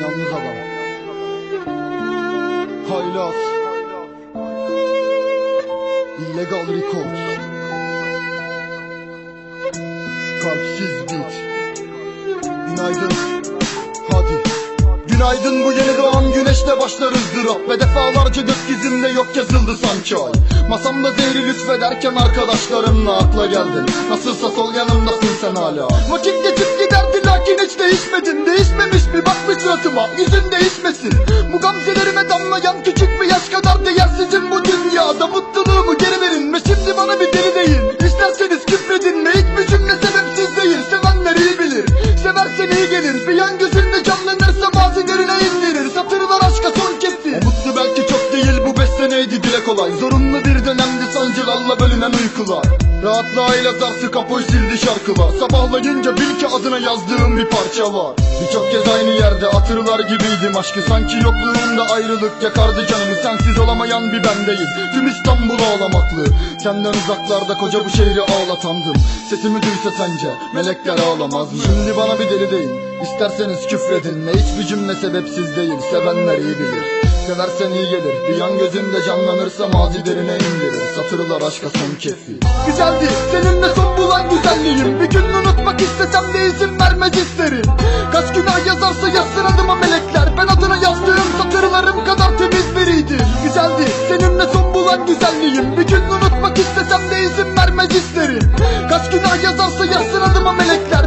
yalnız adam. Haylaz. Illegal record. Kalpsiz beat. Günaydın. Hadi. Günaydın bu yeni doğan güneşle başlar ızdırap Ve defalarca gökyüzümde yok yazıldı sanki ay Masamda zehri lütfederken arkadaşlarımla akla geldin Nasılsa sol yanımdasın sen hala Vakit hiç değişmedin. Değişmemiş mi bak bir suratıma yüzün değişmesin. Bu gamzelerime damlayan küçük bir yaş kadar değersizim bu dünyada. Mutluluğumu geri verin ve şimdi bana bir deli deyin. İsterseniz küfredin ve hiçbir cümle sebepsiz değil. Sevenler iyi bilir. Seversen iyi gelir. Bir yan gözünde canlanırsa mazilerine indirir. Satırlar sancılarla bölünen uykular. Rahatlığıyla zarfı kapoy sildi şarkılar. Sabahlayınca bil ki adına yazdığım bir parça var. Birçok kez aynı yerde hatırlar gibiydim aşkı. Sanki yokluğunda ayrılık yakardı canımı. Sensiz olamayan bir bendeyim Tüm İstanbul ağlamaklı Senden uzaklarda koca bu şehri ağlatandım. Sesimi duysa sence melekler ağlamaz mı? Şimdi bana bir deli deyin. İsterseniz küfredin. Ve hiçbir cümle sebepsiz değil. Sevenler iyi bilir Seversen iyi gelir. Bir yan gözünde canlanırsa mazi derine indirir. Satırlar aşka son kefi. Güzeldi seninle son bulan güzelliğim. Bir gün unutmak istesem de izin vermez isterim Kaç günah yazarsa yazsın adıma melekler. Ben adına yazdığım satırlarım kadar temiz biriydim Güzeldi seninle son bulan güzelliğim. Bir gün unutmak istesem de izin vermez isterim Kaç günah yazarsa yazsın adıma melekler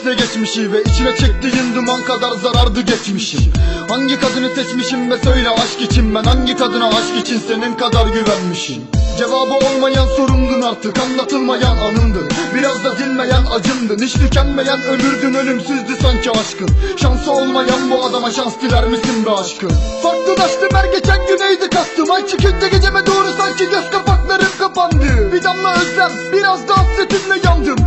düşle geçmişi Ve içine çektiğin duman kadar zarardı geçmişim Hangi kadını seçmişim ve söyle aşk için Ben hangi kadına aşk için senin kadar güvenmişim? Cevabı olmayan sorumdun artık anlatılmayan anımdın Biraz da dinmeyen acımdın Hiç tükenmeyen ömürdün ölümsüzdü sanki aşkın. Şansı olmayan bu adama şans diler misin be aşkın? Farklılaştım her geçen güneydi kastım. Ay çıkınca geceme doğru sanki göz kapaklarım kapandı. Bir damla özlem biraz da hasretinle yandım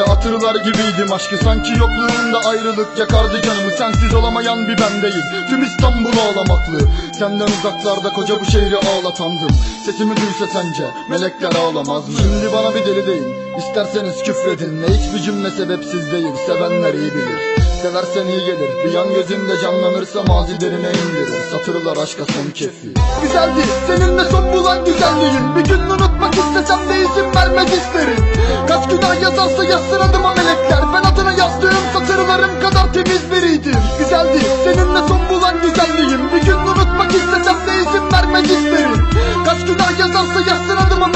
aynı yerde hatırlar gibiydim aşkı. Sanki yokluğunda ayrılık yakardı canımı. Sensiz olamayan bir bendeyim Tüm İstanbul ağlamaklı. Senden uzaklarda koca bu şehri ağlatandım. Sesimi duysa sence melekler ağlamaz mı? Şimdi bana bir deli deyin. İsterseniz küfredin. Ve hiçbir cümle sebepsiz değil. Sevenler iyi bilir. Seversen iyi gelir. Bir yan gözünde canlanırsa mazi derine indirir. Satırlar aşka son kefi. Güzeldi. Seninle son bulan güzelliğim Bir gün unutmak istesem de izin vermez isterim yazarsa yazsın adıma melekler. Ben adına yazdığım satırlarım kadar temiz biriydim. Güzeldi. Seninle son bulan güzelliğim. Bir gün unutmak istesem de izin vermez isterim. Kaç günah yazarsa yazsın adıma